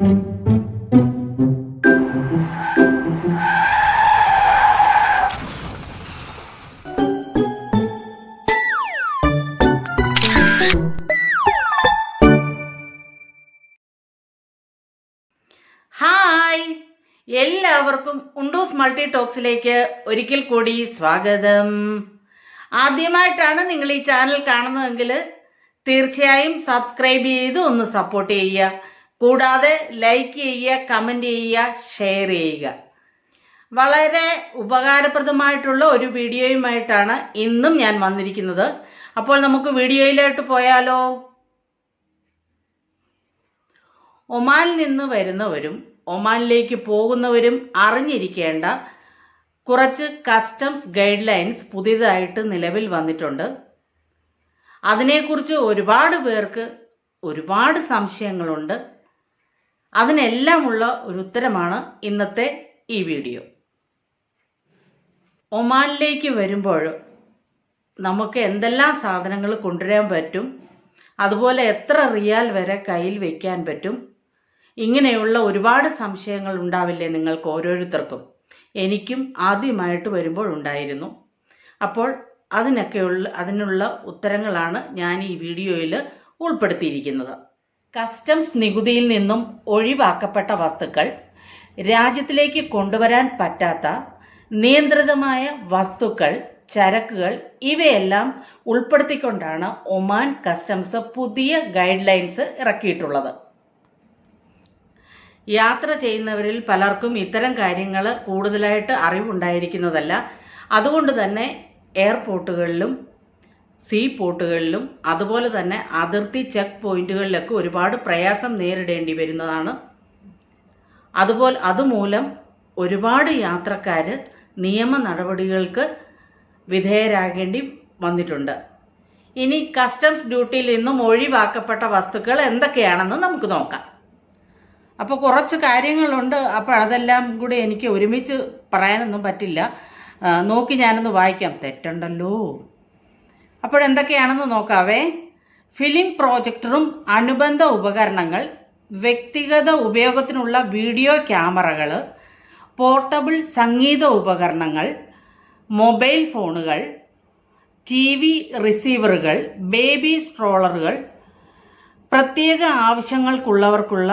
Hi. എല്ലാവർക്കും ഉണ്ടൂസ് multi ടോക്സിലേക്ക് ഒരിക്കൽ കൂടി സ്വാഗതം. ആദ്യമായിട്ടാണ് നിങ്ങൾ ഈ ചാനൽ കാണുന്നതെങ്കിൽ തീർച്ചയായും സബ്സ്ക്രൈബ് ചെയ്ത് ഒന്ന് സപ്പോർട്ട് ചെയ്യുക. കൂടാതെ ലൈക്ക് ചെയ്യുക കമന്റ് ചെയ്യുക ഷെയർ ചെയ്യുക. വളരെ ഉപകാരപ്രദമായിട്ടുള്ള ഒരു വീഡിയോയുമായിട്ടാണ് ഇന്നും ഞാൻ വന്നിരിക്കുന്നത്. അപ്പോൾ നമുക്ക് വീഡിയോയിലോട്ട് പോയാലോ? ഒമാനിൽ നിന്ന് വരുന്നവരും ഒമാനിലേക്ക് പോകുന്നവരും അറിഞ്ഞിരിക്കേണ്ട കുറച്ച് കസ്റ്റംസ് ഗൈഡ് ലൈൻസ് പുതിയതായിട്ട് നിലവിൽ വന്നിട്ടുണ്ട്. അതിനെക്കുറിച്ച് ഒരുപാട് പേർക്ക് ഒരുപാട് സംശയങ്ങളുണ്ട്. അതിനെല്ലാമുള്ള ഒരു ഉത്തരമാണ് ഇന്നത്തെ ഈ വീഡിയോ. ഒമാനിലേക്ക് വരുമ്പോൾ നമുക്ക് എന്തെല്ലാം സാധനങ്ങൾ കൊണ്ടുവരാൻ പറ്റും? അതുപോലെ എത്ര റിയാൽ വരെ കയ്യിൽ വയ്ക്കാൻ പറ്റും? ഇങ്ങനെയുള്ള ഒരുപാട് സംശയങ്ങൾ ഉണ്ടാവില്ലേ നിങ്ങൾക്ക് ഓരോരുത്തർക്കും? എനിക്കും ആദ്യമായിട്ട് വരുമ്പോൾ ഉണ്ടായിരുന്നു. അപ്പോൾ അതിനൊക്കെയുള്ള അതിനുള്ള ഉത്തരങ്ങളാണ് ഞാൻ ഈ വീഡിയോയിൽ ഉൾപ്പെടുത്തിയിരിക്കുന്നത്. കസ്റ്റംസ് നികുതിയിൽ നിന്നും ഒഴിവാക്കപ്പെട്ട വസ്തുക്കൾ രാജ്യത്തിലേക്ക് കൊണ്ടുവരാൻ പറ്റാത്ത നിയന്ത്രിതമായ വസ്തുക്കൾ ചരക്കുകൾ ഇവയെല്ലാം ഉൾപ്പെടുത്തിക്കൊണ്ടാണ് ഒമാൻ കസ്റ്റംസ് പുതിയ ഗൈഡ് ലൈൻസ് ഇറക്കിയിട്ടുള്ളത്. യാത്ര ചെയ്യുന്നവരിൽ പലർക്കും ഇത്തരം കാര്യങ്ങൾ കൂടുതലായിട്ട് അറിവുണ്ടായിരിക്കുന്നതല്ല. അതുകൊണ്ട് തന്നെ എയർപോർട്ടുകളിലും സീ പോർട്ടുകളിലും അതുപോലെ തന്നെ അതിർത്തി ചെക്ക് പോയിന്റുകളിലൊക്കെ ഒരുപാട് പ്രയാസം നേരിടേണ്ടി വരുന്നതാണ്. അതുപോലെ അതുമൂലം ഒരുപാട് യാത്രക്കാർ നിയമ നടപടികൾക്ക് വിധേയരാകേണ്ടി വന്നിട്ടുണ്ട്. ഇനി കസ്റ്റംസ് ഡ്യൂട്ടിയിൽ നിന്നും ഒഴിവാക്കപ്പെട്ട വസ്തുക്കൾ എന്തൊക്കെയാണെന്ന് നമുക്ക് നോക്കാം. അപ്പോൾ കുറച്ച് കാര്യങ്ങളുണ്ട്. അപ്പോൾ അതെല്ലാം കൂടി എനിക്ക് ഒരുമിച്ച് പറയാനൊന്നും പറ്റില്ല. നോക്കി ഞാനൊന്ന് വായിക്കാം. തെറ്റുണ്ടല്ലോ. അപ്പോഴെന്തൊക്കെയാണെന്ന് നോക്കാവേ. ഫിലിം പ്രോജക്ടറും അനുബന്ധ ഉപകരണങ്ങൾ വ്യക്തിഗത ഉപയോഗത്തിനുള്ള വീഡിയോ ക്യാമറകൾ പോർട്ടബിൾ സംഗീത ഉപകരണങ്ങൾ മൊബൈൽ ഫോണുകൾ ടി വി റിസീവറുകൾ ബേബി സ്ട്രോളറുകൾ പ്രത്യേക ആവശ്യങ്ങൾക്കുള്ളവർക്കുള്ള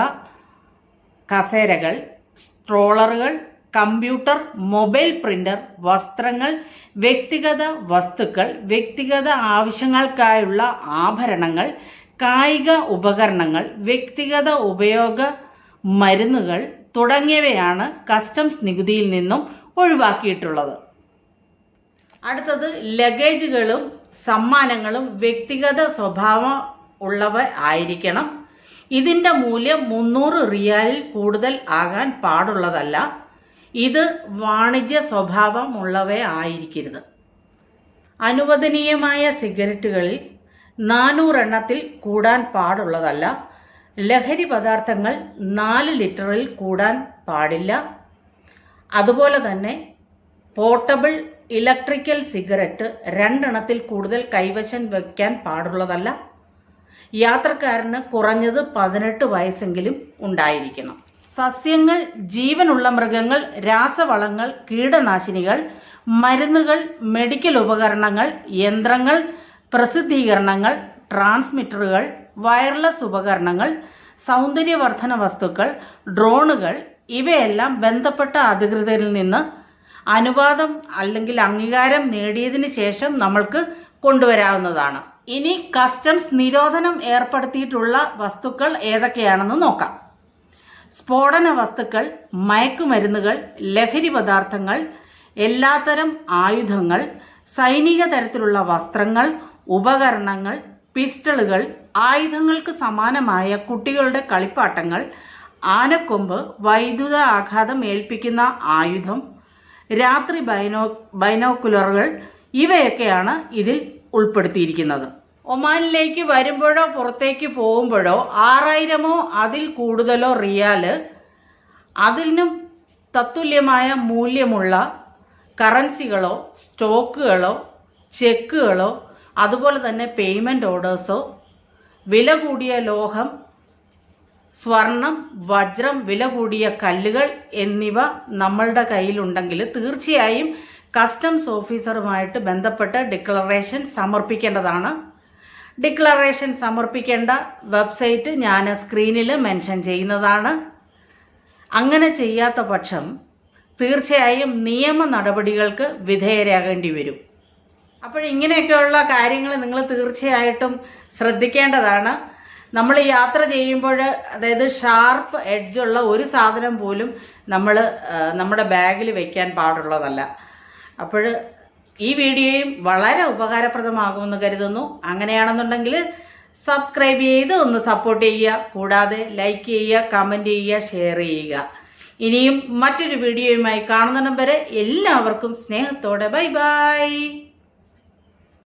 കസേരകൾ സ്ട്രോളറുകൾ കമ്പ്യൂട്ടർ മൊബൈൽ പ്രിന്റർ വസ്ത്രങ്ങൾ വ്യക്തിഗത വസ്തുക്കൾ വ്യക്തിഗത ആവശ്യങ്ങൾക്കായുള്ള ആഭരണങ്ങൾ കായിക ഉപകരണങ്ങൾ വ്യക്തിഗത ഉപയോഗ മരുന്നുകൾ തുടങ്ങിയവയാണ് കസ്റ്റംസ് നികുതിയിൽ നിന്നും ഒഴിവാക്കിയിട്ടുള്ളത്. അടുത്തത് ലഗേജുകളും സമ്മാനങ്ങളും വ്യക്തിഗത സ്വഭാവം ഉള്ളവ ആയിരിക്കണം. ഇതിന്റെ മൂല്യം മുന്നൂറ് റിയാലിൽ കൂടുതൽ ആകാൻ പാടുള്ളതല്ല. ഇത് വാണിജ്യ സ്വഭാവമുള്ളവ ആയിരിക്കരുത്. അനുവദനീയമായ സിഗരറ്റുകളിൽ നാനൂറെണ്ണത്തിൽ കൂടാൻ പാടുള്ളതല്ല. ലഹരി പദാർത്ഥങ്ങൾ നാല് ലിറ്ററിൽ കൂടാൻ പാടില്ല. അതുപോലെ തന്നെ പോർട്ടബിൾ ഇലക്ട്രിക്കൽ സിഗരറ്റ് രണ്ടെണ്ണത്തിൽ കൂടുതൽ കൈവശം വയ്ക്കാൻ പാടുള്ളതല്ല. യാത്രക്കാരന് കുറഞ്ഞത് പതിനെട്ട് വയസ്സെങ്കിലും ഉണ്ടായിരിക്കണം. സസ്യങ്ങൾ ജീവനുള്ള മൃഗങ്ങൾ രാസവളങ്ങൾ കീടനാശിനികൾ മരുന്നുകൾ മെഡിക്കൽ ഉപകരണങ്ങൾ യന്ത്രങ്ങൾ പ്രസിദ്ധീകരണങ്ങൾ ട്രാൻസ്മിറ്ററുകൾ വയർലെസ് ഉപകരണങ്ങൾ സൗന്ദര്യവർദ്ധന വസ്തുക്കൾ ഡ്രോണുകൾ ഇവയെല്ലാം ബന്ധപ്പെട്ട അധികൃതരിൽ നിന്ന് അനുവാദം അല്ലെങ്കിൽ അംഗീകാരം നേടിയതിന് ശേഷം നമ്മൾക്ക് കൊണ്ടുവരാവുന്നതാണ്. ഇനി കസ്റ്റംസ് നിരോധനം ഏർപ്പെടുത്തിയിട്ടുള്ള വസ്തുക്കൾ ഏതൊക്കെയാണെന്ന് നോക്കാം. സ്ഫോടന വസ്തുക്കൾ മയക്കുമരുന്നുകൾ ലഹരി പദാർത്ഥങ്ങൾ എല്ലാത്തരം ആയുധങ്ങൾ സൈനിക തരത്തിലുള്ള വസ്ത്രങ്ങൾ ഉപകരണങ്ങൾ പിസ്റ്റളുകൾ ആയുധങ്ങൾക്ക് സമാനമായ കുട്ടികളുടെ കളിപ്പാട്ടങ്ങൾ ആനക്കൊമ്പ് വൈദ്യുത ആഘാതം ഏൽപ്പിക്കുന്ന ആയുധം രാത്രി ബൈനോ ബൈനോക്കുലറുകൾ ഇവയൊക്കെയാണ് ഇതിൽ ഉൾപ്പെടുത്തിയിരിക്കുന്നത്. ഒമാനിലേക്ക് വരുമ്പോഴോ പുറത്തേക്ക് പോകുമ്പോഴോ ആറായിരമോ അതിൽ കൂടുതലോ റിയാൽ അതിനും തത്തുല്യമായ മൂല്യമുള്ള കറൻസികളോ സ്റ്റോക്കുകളോ ചെക്കുകളോ അതുപോലെ തന്നെ പേയ്മെന്റ് ഓർഡേഴ്സോ വില കൂടിയ ലോഹം സ്വർണം വജ്രം വില കൂടിയ കല്ലുകൾ എന്നിവ നമ്മളുടെ കയ്യിലുണ്ടെങ്കിൽ തീർച്ചയായും കസ്റ്റംസ് ഓഫീസറുമായിട്ട് ബന്ധപ്പെട്ട് ഡിക്ലറേഷൻ സമർപ്പിക്കേണ്ടതാണ്. ഡിക്ലറേഷൻ സമർപ്പിക്കേണ്ട വെബ്സൈറ്റ് ഞാൻ സ്ക്രീനിൽ മെൻഷൻ ചെയ്യുന്നതാണ്. അങ്ങനെ ചെയ്യാത്ത പക്ഷം തീർച്ചയായും നിയമ നടപടികൾക്ക് വിധേയരാകേണ്ടി വരും. അപ്പോൾ ഇങ്ങനെയൊക്കെയുള്ള കാര്യങ്ങൾ നിങ്ങൾ തീർച്ചയായിട്ടും ശ്രദ്ധിക്കേണ്ടതാണ്. നമ്മൾ യാത്ര ചെയ്യുമ്പോൾ അതായത് ഷാർപ്പ് എഡ്ജുള്ള ഒരു സാധനം പോലും നമ്മൾ നമ്മുടെ ബാഗിൽ വയ്ക്കാൻ പാടുള്ളതല്ല. അപ്പോൾ ഈ വീഡിയോയും വളരെ ഉപകാരപ്രദമാകുമെന്ന് കരുതുന്നു. അങ്ങനെയാണെന്നുണ്ടെങ്കിൽ സബ്സ്ക്രൈബ് ചെയ്ത് ഒന്ന് സപ്പോർട്ട് ചെയ്യുക. കൂടാതെ ലൈക്ക് ചെയ്യുക കമന്റ് ചെയ്യുക ഷെയർ ചെയ്യുക. ഇനിയും മറ്റൊരു വീഡിയോയുമായി കാണുന്നിടം വരെ എല്ലാവർക്കും സ്നേഹത്തോടെ ബൈ ബൈ